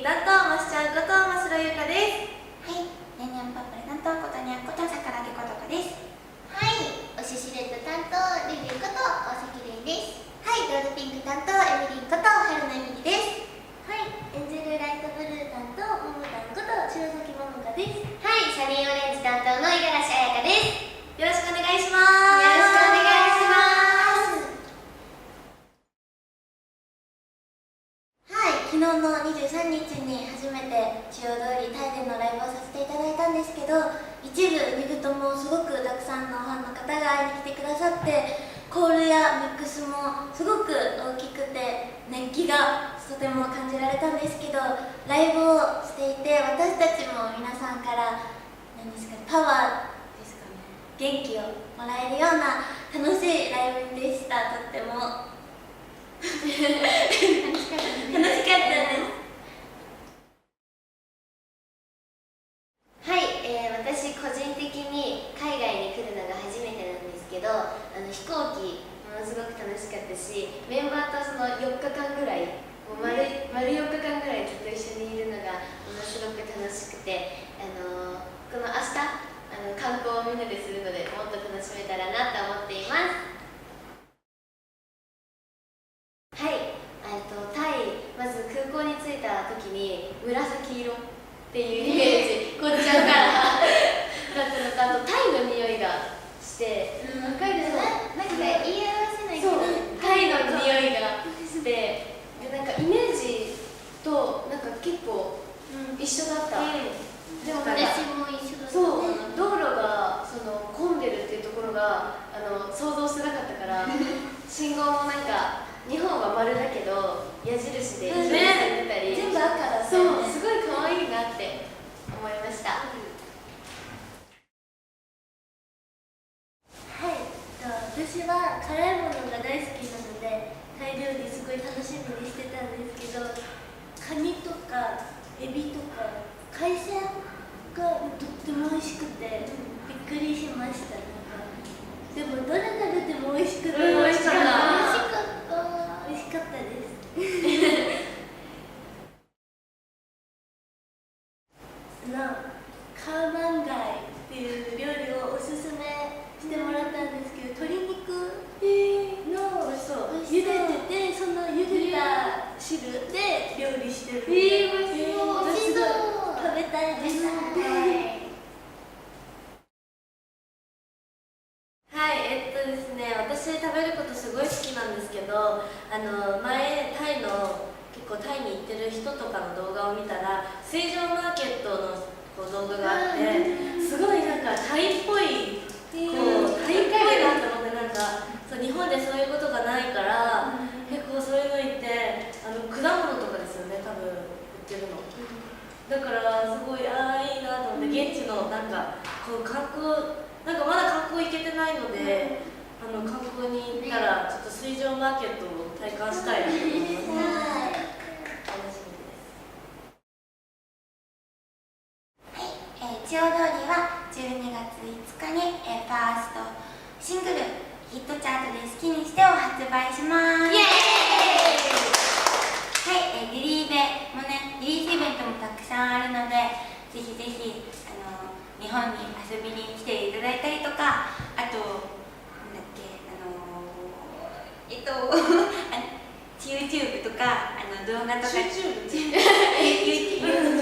リーだと、ましちゃうこと、ましろゆかです。はい、ねんねんパップルと、ことにゃんこと、さからげことかです。4の23日に初めて中央通りタイでのライブをさせていただいたんですけど一部2部ともすごくたくさんのファンの方が会いに来てくださってコールやミックスもすごく大きくて熱気がとても感じられたんですけどライブをしていて私たちも皆さんから何ですか、パワーですかね元気をもらえるような楽しいライブでしたとっても。飛行機ものすごく楽しかったしメンバーとその4日間ぐらいもう丸丸4日間ぐらいずっと一緒にいるのがものすごく楽しくて、あのーこの明日あの観光をみんなでするのでもっと楽しめたらなと思っています。はい、とタイまず空港に着いた時に紫色っていうイメージ。こっちゃうからだったのとあとタイの匂いがしてわかるななんか言い表せないけどそうタイの匂いがしてでなんかイメージとなんか結構一緒だった、でもなんか私も一緒だったそう道路がその混んでるっていうところがあの想像してなかったから信号もなんか日本は丸だけど矢印でうん。表示されてたり、全部赤だったそよね。うすごい可愛いなって思いました、はい、私は辛いものが大好きなのでタイ料理すごい楽しみにしてたんですけどカニとかエビとか海鮮がとっても美味しくてびっくりしました。でもどれ食べても美味しくて、うん美味しかった美味しかったですあのカーマンガイっていう料理をおすすめしてもらったんですけど鶏肉の茹でててその茹でた汁で料理してるえー美味しそう。美味しそう。食べたいです。はい、えっとですね、私食べることすごい。好きなんですけど、あの前タイの結構タイに行ってる人とかの動画を見たら、水上マーケットのこう動画があって、すごいなんかタイっぽい、こうタイっぽいなと思ってなんかそう日本でそういうことがないから、結構そういうの言ってあの果物とかですよね、多分売ってるの。だからすごいああいいなと思って現地のなんかこう観光なんかまだ観光行けてないので、あの観光に行ったらちょっと水上マーケットを体感したいなと思います。楽しみです。えー、中央通りは12月5日に、えー、ファーストシングル「ヒットチャートで好きにして」を発売します。イエはい、えー、リリーベもねリリースイベントもたくさんあるのでぜひぜひあの日本に遊びに来ていただいたりとかあとなんだっけあのえっと あ YouTube とかあの動画とか。YouTube YouTube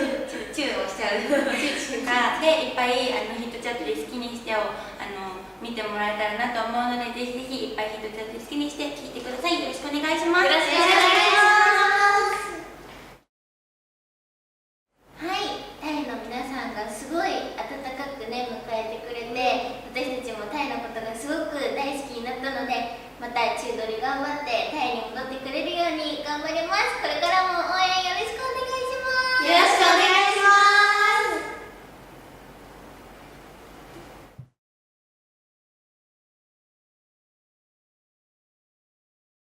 チューをしちゃうとかでいっぱいあのヒットチャットで好きにしてをあの見てもらえたらなと思うのでぜひぜひいっぱいヒットチャットで好きにして聞いてください。よろしくお願いします。よろしくお願いします。